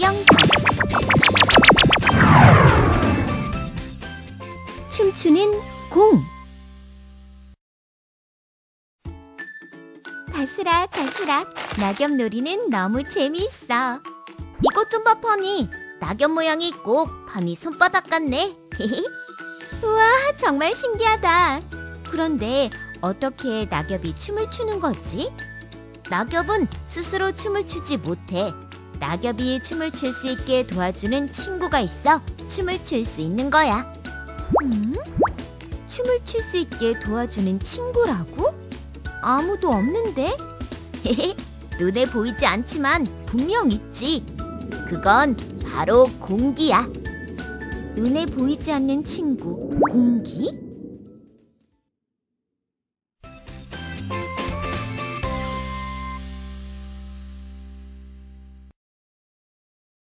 영상. 춤추는 공 바스락 바스락 낙엽 놀이는 너무 재미있어. 이것 좀 봐 퍼니. 낙엽 모양이 꼭 퍼니 손바닥 같네. 우와 정말 신기하다. 그런데 어떻게 낙엽이 춤을 추는 거지? 낙엽은 스스로 춤을 추지 못해 낙엽이 춤을 출 수 있게 도와주는 친구가 있어 춤을 출 수 있는 거야 음? 춤을 출 수 있게 도와주는 친구라고? 아무도 없는데? 눈에 보이지 않지만 분명 있지. 그건 바로 공기야. 눈에 보이지 않는 친구, 공기?